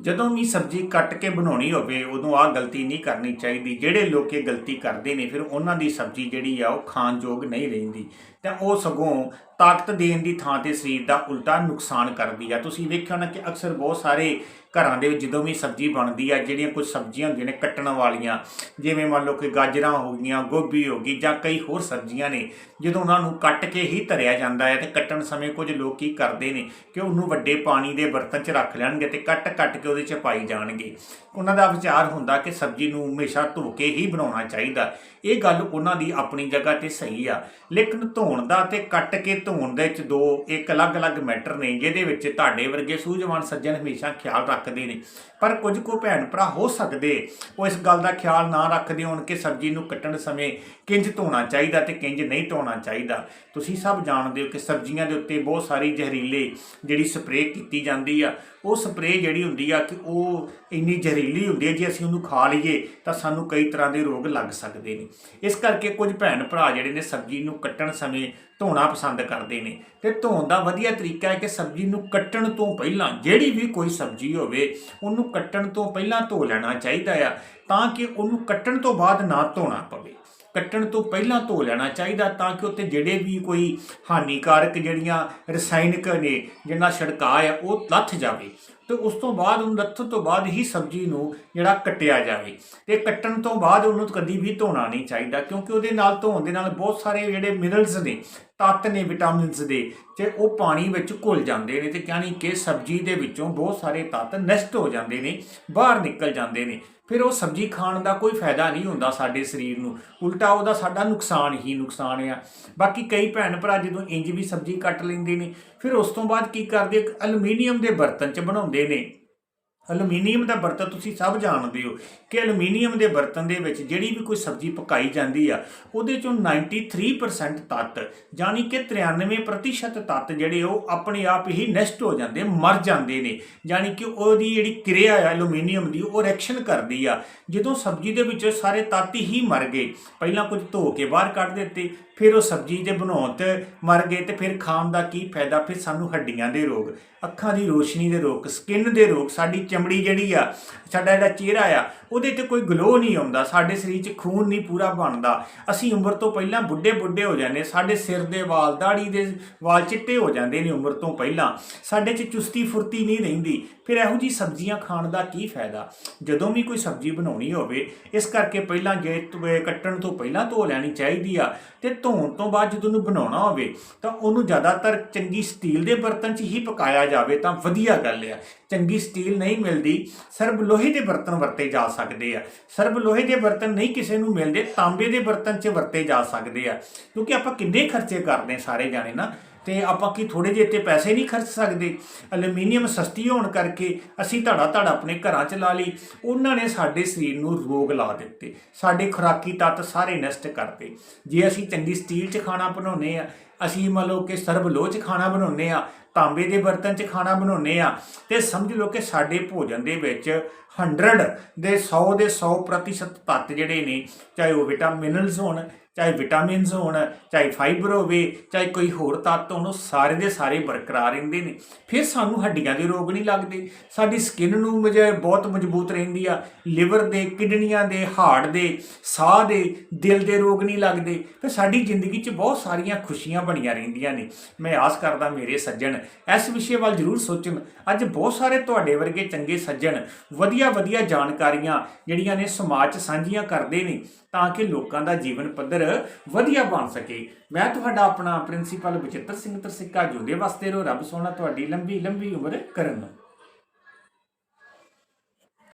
ਜਦੋਂ ਵੀ ਸਬਜ਼ੀ ਕੱਟ ਕੇ ਬਣਾਉਣੀ ਹੋਵੇ, ਉਦੋਂ ਆਹ ਗਲਤੀ ਨਹੀਂ ਕਰਨੀ ਚਾਹੀਦੀ। ਜਿਹੜੇ ਲੋਕ ਇਹ ਗਲਤੀ ਕਰਦੇ ਨੇ, ਫਿਰ ਉਹਨਾਂ ਦੀ ਸਬਜ਼ੀ ਜਿਹੜੀ ਆ, ਉਹ ਖਾਣ ਯੋਗ ਨਹੀਂ ਰਹਿੰਦੀ। ਤਾਂ ਉਹ ਸਗੋਂ ਤਾਕਤ ਦੇਣ ਦੀ ਥਾਂ ਤੇ ਸਰੀਰ ਦਾ ਉਲਟਾ ਨੁਕਸਾਨ ਕਰਦੀ ਆ। ਤੁਸੀਂ ਵੇਖਿਆ ਹੋਣਾ ਕਿ ਅਕਸਰ ਬਹੁਤ ਸਾਰੇ ਘਰਾਂ ਦੇ ਵਿੱਚ ਜਦੋਂ ਵੀ ਸਬਜ਼ੀ ਬਣਦੀ ਆ, ਜਿਹੜੀਆਂ ਕੁਝ ਸਬਜ਼ੀਆਂ ਹੁੰਦੀਆਂ ਨੇ ਕੱਟਣ ਵਾਲੀਆਂ, ਜਿਵੇਂ ਮੰਨ ਲਓ ਕਿ ਗਾਜਰਾਂ ਹੋ ਗਈਆਂ, ਗੋਭੀ ਹੋ ਗਈ ਜਾਂ ਕਈ ਹੋਰ ਸਬਜ਼ੀਆਂ ਨੇ, ਜਦੋਂ ਉਹਨਾਂ ਨੂੰ ਕੱਟ ਕੇ ਹੀ ਧਰਿਆ ਜਾਂਦਾ ਹੈ ਤੇ ਕੱਟਣ ਸਮੇਂ ਕੁਝ ਲੋਕ ਕੀ ਕਰਦੇ ਨੇ ਕਿ ਉਹਨੂੰ ਵੱਡੇ ਪਾਣੀ ਦੇ ਬਰਤਨ 'ਚ ਰੱਖ ਲੈਣਗੇ ਤੇ ਕੱਟ ਕੱਟ ਕੇ ਉਹਦੇ 'ਚ ਪਾਈ ਜਾਣਗੇ। ਉਹਨਾਂ ਦਾ ਵਿਚਾਰ ਹੁੰਦਾ ਕਿ ਸਬਜ਼ੀ ਨੂੰ ਹਮੇਸ਼ਾ ਧੋ ਕੇ ਹੀ ਬਣਾਉਣਾ ਚਾਹੀਦਾ। ਇਹ ਗੱਲ ਉਹਨਾਂ ਦੀ ਆਪਣੀ ਜਗ੍ਹਾ ਤੇ ਸਹੀ ਆ। ਲੇਕਿਨ ਧੋਣ ਦਾ ਤੇ ਕੱਟ ਕੇ ਧੋਣ ਦੇ ਵਿੱਚ ਦੋ ਇੱਕ ਅਲੱਗ-ਅਲੱਗ ਮੈਟਰ ਨੇ, ਜਿਹਦੇ ਵਿੱਚ ਤੁਹਾਡੇ ਵਰਗੇ ਸੂਝਵਾਨ ਸੱਜਣ ਹਮੇਸ਼ਾ ਖਿਆਲ ਰੱਖ ਰੱਖਦੇ ਨੇ। ਪਰ ਕੁਝ ਕੋ ਭੈਣ ਭਰਾ ਹੋ ਸਕਦੇ, ਉਹ ਇਸ ਗੱਲ ਦਾ ਖਿਆਲ ਨਾ ਰੱਖਦੇ ਹੋਣ ਕਿ ਸਬਜ਼ੀ ਨੂੰ ਕੱਟਣ ਸਮੇਂ ਕਿੰਜ ਧੋਣਾ ਚਾਹੀਦਾ ਤੇ ਕਿੰਜ ਨਹੀਂ ਧੋਣਾ ਚਾਹੀਦਾ। ਤੁਸੀਂ ਸਭ ਜਾਣਦੇ ਹੋ ਕਿ ਸਬਜ਼ੀਆਂ ਦੇ ਉੱਤੇ ਬਹੁਤ ਸਾਰੀ ਜ਼ਹਿਰੀਲੇ ਜਿਹੜੀ ਸਪਰੇਅ ਕੀਤੀ ਜਾਂਦੀ ਆ, ਉਹ ਸਪਰੇਅ ਜਿਹੜੀ ਹੁੰਦੀ ਆ ਕਿ ਉਹ ਇੰਨੀ ਜ਼ਹਿਰੀਲੀ ਹੁੰਦੀ ਹੈ ਜੇ ਅਸੀਂ ਉਹਨੂੰ ਖਾ ਲਈਏ ਤਾਂ ਸਾਨੂੰ ਕਈ ਤਰ੍ਹਾਂ ਦੇ ਰੋਗ ਲੱਗ ਸਕਦੇ ਨੇ। ਇਸ ਕਰਕੇ ਕੁਝ ਭੈਣ ਭਰਾ ਜਿਹੜੇ ਨੇ ਸਬਜ਼ੀ ਨੂੰ ਕੱਟਣ ਸਮੇਂ ਧੋਣਾ ਪਸੰਦ ਕਰਦੇ ਨੇ। ਤੇ ਧੋਣ ਦਾ ਵਧੀਆ ਤਰੀਕਾ ਹੈ ਕਿ ਸਬਜ਼ੀ ਨੂੰ ਕੱਟਣ ਤੋਂ ਪਹਿਲਾਂ ਜਿਹੜੀ ਵੀ ਕੋਈ ਸਬਜ਼ੀ ਹੋਵੇ ਉਹਨੂੰ ਕੱਟਣ ਤੋਂ ਪਹਿਲਾਂ ਧੋ ਲੈਣਾ ਚਾਹੀਦਾ ਆ, ਤਾਂ ਕਿ ਉਹਨੂੰ ਕੱਟਣ ਤੋਂ ਬਾਅਦ ਨਾ ਧੋਣਾ ਪਵੇ। ਕੱਟਣ ਤੋਂ ਪਹਿਲਾਂ ਧੋ ਲੈਣਾ ਚਾਹੀਦਾ ਤਾਂ ਕਿ ਉੱਤੇ ਜਿਹੜੇ ਵੀ ਕੋਈ ਹਾਨੀਕਾਰਕ ਜਿਹੜੀਆਂ ਰਸਾਇਣਕ ਨੇ, ਜਿਹਨਾਂ ਛਿੜਕਾਅ ਆ, ਉਹ ਲੱਥ ਜਾਵੇ। ਤੇ ਉਸ ਤੋਂ ਬਾਅਦ ਉਹਨੂੰ ਲੱਥਣ ਤੋਂ ਬਾਅਦ ਹੀ ਸਬਜ਼ੀ ਨੂੰ ਜਿਹੜਾ ਕੱਟਿਆ ਜਾਵੇ। ਤੇ ਕੱਟਣ ਤੋਂ ਬਾਅਦ ਉਹਨੂੰ ਕਦੀ ਵੀ ਧੋਣਾ ਨਹੀਂ ਚਾਹੀਦਾ, ਕਿਉਂਕਿ ਉਹਦੇ ਨਾਲ ਧੋਣ ਦੇ ਨਾਲ ਬਹੁਤ ਸਾਰੇ ਜਿਹੜੇ ਮਿਨਰਲਸ ਨੇ, ਤੱਤ ਨੇ ਵਿਟਾਮਿਨਸ ਦੇ, ਤੇ ਉਹ ਪਾਣੀ ਵਿੱਚ ਘੁਲ ਜਾਂਦੇ ਨੇ ਤੇ ਯਾਨੀ ਕਿ ਸਬਜ਼ੀ ਦੇ ਵਿੱਚੋਂ ਬਹੁਤ ਸਾਰੇ ਤੱਤ ਨਸ਼ਟ ਹੋ ਜਾਂਦੇ ਨੇ, ਬਾਹਰ ਨਿਕਲ ਜਾਂਦੇ ਨੇ। ਫਿਰ ਉਹ ਸਬਜ਼ੀ ਖਾਣ ਦਾ ਕੋਈ ਫਾਇਦਾ ਨਹੀਂ ਹੁੰਦਾ ਸਾਡੇ ਸਰੀਰ ਨੂੰ। ਉਲਟਾ ਉਹਦਾ ਸਾਡਾ ਨੁਕਸਾਨ ਹੀ ਨੁਕਸਾਨ ਆ। ਬਾਕੀ ਕਈ ਭੈਣ ਭਰਾ ਜਦੋਂ ਇੰਜ ਵੀ ਸਬਜ਼ੀ ਕੱਟ ਲੈਂਦੇ ਨੇ, ਫਿਰ ਉਸ ਤੋਂ ਬਾਅਦ ਕੀ ਕਰਦੇ? ਐਲੂਮੀਨੀਅਮ ਦੇ ਬਰਤਨ 'ਚ ਬਣਾਉਂਦੇ ਨੇ। ਐਲੂਮੀਨੀਅਮ ਦਾ ਬਰਤਨ ਤੁਸੀਂ ਸਭ ਜਾਣਦੇ ਹੋ ਕਿ ਅਲੂਮੀਨੀਅਮ ਦੇ ਬਰਤਨ ਦੇ ਵਿੱਚ ਜਿਹੜੀ ਵੀ ਕੋਈ ਸਬਜ਼ੀ ਪਕਾਈ ਜਾਂਦੀ ਆ, ਉਹਦੇ ਚੋਂ 93% ਤੱਤ ਯਾਨੀ ਕਿ 93% ਤੱਤ ਜਿਹੜੇ ਉਹ ਆਪਣੇ ਆਪ ਹੀ ਨਸ਼ਟ ਹੋ ਜਾਂਦੇ, ਮਰ ਜਾਂਦੇ ਨੇ। ਯਾਨੀ ਕਿ ਉਹਦੀ ਜਿਹੜੀ ਕਿਰਿਆ ਆ, ਅਲੂਮੀਨੀਅਮ ਦੀ, ਉਹ ਰਿਐਕਸ਼ਨ ਕਰਦੀ ਆ। ਜਦੋਂ ਸਬਜ਼ੀ ਦੇ ਵਿੱਚ ਸਾਰੇ ਤੱਤ ਹੀ ਮਰ ਗਏ, ਪਹਿਲਾਂ ਕੁਝ ਧੋ ਕੇ ਬਾਹਰ ਕੱਢ ਦਿੱਤੇ ਫਿਰ ਉਹ ਸਬਜ਼ੀ ਦੇ ਬਣਾਉਣ ਤੇ ਮਰ ਗਏ ਤੇ ਫਿਰ ਖਾਣ ਦਾ ਕੀ ਫਾਇਦਾ? ਫਿਰ ਸਾਨੂੰ ਹੱਡੀਆਂ ਦੇ ਰੋਗ, ਅੱਖਾਂ ਦੀ ਰੋਸ਼ਨੀ ਦੇ ਰੋਗ ਸਕਿਨ ਦੇ ਰੋਗ, ਸਾਡੀ ਚਮੜੀ ਜਿਹੜੀ ਆ, ਸਾਡਾ ਜਿਹੜਾ ਚਿਹਰਾ ਆ, ਉਹਦੇ ਤੇ ਕੋਈ ਗਲੋ ਨਹੀਂ ਆਉਂਦਾ, ਸਾਡੇ ਸਰੀਰ 'ਚ ਖੂਨ ਨਹੀਂ ਪੂਰਾ ਬਣਦਾ। ਅਸੀਂ ਉਮਰ ਤੋਂ ਪਹਿਲਾਂ ਬੁੱਢੇ ਬੁੱਢੇ ਹੋ ਜਾਂਦੇ, ਸਾਡੇ ਸਿਰ ਦੇ ਵਾਲ ਦਾੜੀ ਦੇ ਵਾਲ ਚਿੱਟੇ ਹੋ ਜਾਂਦੇ ਨੇ ਉਮਰ ਤੋਂ ਪਹਿਲਾਂ। ਸਾਡੇ 'ਚ ਚੁਸਤੀ ਫੁਰਤੀ ਨਹੀਂ ਰਹਿੰਦੀ। ਫਿਰ ਇਹੋ ਜੀ ਸਬਜ਼ੀਆਂ ਖਾਣ ਦਾ ਕੀ ਫਾਇਦਾ? ਜਦੋਂ ਵੀ ਕੋਈ ਸਬਜ਼ੀ ਬਣਾਉਣੀ ਹੋਵੇ, ਇਸ ਕਰਕੇ ਪਹਿਲਾਂ ਜੇ ਕੱਟਣ ਤੋਂ ਪਹਿਲਾਂ ਧੋ ਲੈਣੀ ਚਾਹੀਦੀ ਆ ਤੇ ਧੋਣ ਤੋਂ ਬਾਅਦ ਜਦੋਂ ਉਹਨੂੰ ਬਣਾਉਣਾ ਹੋਵੇ, ਤਾਂ ਉਹਨੂੰ ਜ਼ਿਆਦਾਤਰ ਚੰਗੀ ਸਟੀਲ ਦੇ ਬਰਤਨ 'ਚ ਹੀ ਪਕਾਇਆ ਜਾਵੇ, ਤਾਂ ਵਧੀਆ ਗੱਲ ਆ। ਚੰਗੀ ਸਟੀਲ ਨਹੀਂ ਮਿਲਦੀ, ਸਰਬ ਲੋਹੇ ਦੇ ਬਰਤਨ ਵਰਤੇ ਜਾ ਸਕਦੇ ਆ। ਸਰਬ ਲੋਹੇ ਦੇ ਬਰਤਨ ਨਹੀਂ ਕਿਸੇ ਨੂੰ ਮਿਲਦੇ, ਤਾਂਬੇ ਦੇ ਬਰਤਨ 'ਚ ਵਰਤੇ ਜਾ ਸਕਦੇ ਆ। ਕਿਉਂਕਿ ਆਪਾਂ ਕਿੰਨੇ ਖਰਚੇ ਕਰਦੇ ਸਾਰੇ ਜਾਣੇ ਨਾ ਤੇ ਆਪਾਂ ਕੀ ਥੋੜੇ ਜਿਹੇ ਤੇ ਪੈਸੇ ਨਹੀਂ ਖਰਚ ਸਕਦੇ? ਐਲੂਮੀਨੀਅਮ ਸਸਤੀ ਹੋਣ ਕਰਕੇ ਅਸੀਂ ਧੜਾ ਧੜਾ ਆਪਣੇ ਘਰਾਂ 'ਚ ਲਾ ਲਈ। ਉਹਨਾਂ ਨੇ ਸਾਡੇ ਸਰੀਰ ਨੂੰ ਰੋਗ ਲਾ ਦਿੱਤੇ। ਸਾਡੇ ਖੁਰਾਕੀ ਤੱਤ ਸਾਰੇ ਨਸ਼ਟ ਕਰਤੇ। ਜੇ ਅਸੀਂ ਚੰਗੀ ਸਟੀਲ 'ਚ ਖਾਣਾ ਬਣਾਉਨੇ ਆ ਅਸੀਂ ਮੰਨ ਲਓ ਕਿ ਸਰਬ ਲੋਹ 'ਚ ਖਾਣਾ ਬਣਾਉਨੇ ਆ ਤਾਂਬੇ ਦੇ ਬਰਤਨ 'ਚ ਖਾਣਾ ਬਣਾਉਨੇ ਆ ਤੇ ਸਮਝ ਲਓ ਕਿ ਸਾਡੇ ਭੋਜਨ ਦੇ ਵਿੱਚ 100 ਦੇ 100 ਦੇ 100% ਤੱਤ ਜਿਹੜੇ ਨੇ, ਚਾਹੇ ਉਹ ਵਿਟਾਮਿਨਲਸ ਹੋਣ ਚਾਹੇ ਵਿਟਾਮਿਨਸ ਹੋਣ, ਚਾਹੇ ਫਾਈਬਰ ਹੋਵੇ, ਚਾਹੇ ਕੋਈ ਹੋਰ ਤੱਤ ਹੋਣ, ਉਹ ਸਾਰੇ ਦੇ ਸਾਰੇ ਬਰਕਰਾਰ ਰਹਿੰਦੇ ਨੇ। ਫਿਰ ਸਾਨੂੰ ਹੱਡੀਆਂ ਦੇ ਰੋਗ ਨਹੀਂ ਲੱਗਦੇ। ਸਾਡੀ ਸਕਿਨ ਨੂੰ ਮਜੇ ਬਹੁਤ ਮਜ਼ਬੂਤ ਰਹਿੰਦੀ ਆ। ਲਿਵਰ ਦੇ, ਕਿਡਨੀਆਂ ਦੇ, ਹਾਰਟ ਦੇ, ਸਾਹ ਦੇ, ਦਿਲ ਦੇ ਰੋਗ ਨਹੀਂ ਲੱਗਦੇ। ਫਿਰ ਸਾਡੀ ਜ਼ਿੰਦਗੀ 'ਚ ਬਹੁਤ ਸਾਰੀਆਂ ਖੁਸ਼ੀਆਂ ਬਣੀਆਂ ਰਹਿੰਦੀਆਂ ਨੇ। ਮੈਂ ਆਸ ਕਰਦਾ ਮੇਰੇ ਸੱਜਣ, ਇਸ ਵਿਸ਼ੇ ਵੱਲ ਜ਼ਰੂਰ ਸੋਚਣ। ਅੱਜ ਬਹੁਤ ਸਾਰੇ ਤੁਹਾਡੇ ਵਰਗੇ ਚੰਗੇ ਸੱਜਣ ਵਧੀਆ ਵਧੀਆ ਜਾਣਕਾਰੀਆਂ ਜਿਹੜੀਆਂ ਨੇ ਸਮਾਜ 'ਚ ਸਾਂਝੀਆਂ ਕਰਦੇ ਨੇ, ਤਾਂ ਕਿ ਲੋਕਾਂ ਦਾ ਜੀਵਨ ਪੱਧਰ ਵਧੀਆ ਬਣ ਸਕੇ। ਮੈਂ ਤੁਹਾਡਾ ਆਪਣਾ ਪ੍ਰਿੰਸੀਪਲ ਬਚਿੱਤਰ ਸਿੰਘ ਤਰਸਿੱਕਾ ਜੁਦੇ ਵਾਸਤੇ ਰੋ। ਰੱਬ ਸੋਹਣਾ ਤੁਹਾਡੀ ਲੰਬੀ ਲੰਬੀ ਉਮਰ ਕਰਨ